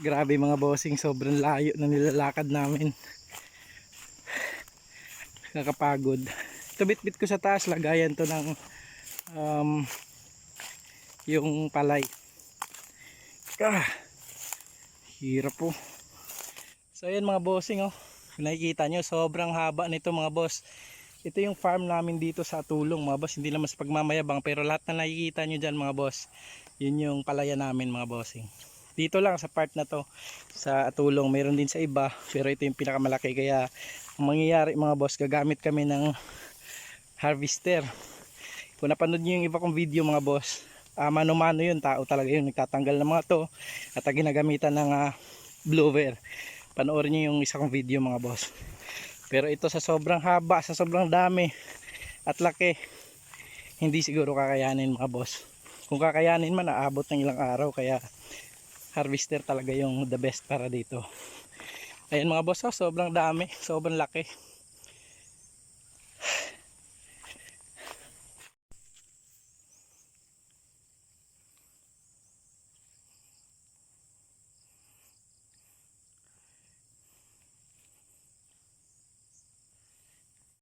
Grabe mga bossing, sobrang layo na nilalakad namin. Kakapagod. Ito bit-bit ko sa taas, lagayan to ng um, yung palay. Ah, hirap po. So ayan mga bossing oh. Nakikita nyo, sobrang haba nito mga boss. Ito yung farm namin dito sa tulong mga boss. Hindi naman sa pagmamayabang pero lahat na nakikita nyo dyan mga boss. Yun yung palaya namin mga bossing. Dito lang sa part na to sa tulong. Meron din sa iba pero ito yung pinakamalaki kaya ang mangyayari mga boss gagamit kami ng harvester. Kung napanood nyo yung iba kong video mga boss, ah, mano-mano yun, tao talaga yun, nagtatanggal ng mga to at ginagamitan ng ah, blower. Panoorin nyo yung isa kong video mga boss. Pero ito sa sobrang haba, sa sobrang dami at laki, hindi siguro kakayanin mga boss. Kung kakayanin man, aabot ng ilang araw kaya harvester talaga yung the best para dito. Ayan mga boss, oh, sobrang dami, sobrang laki.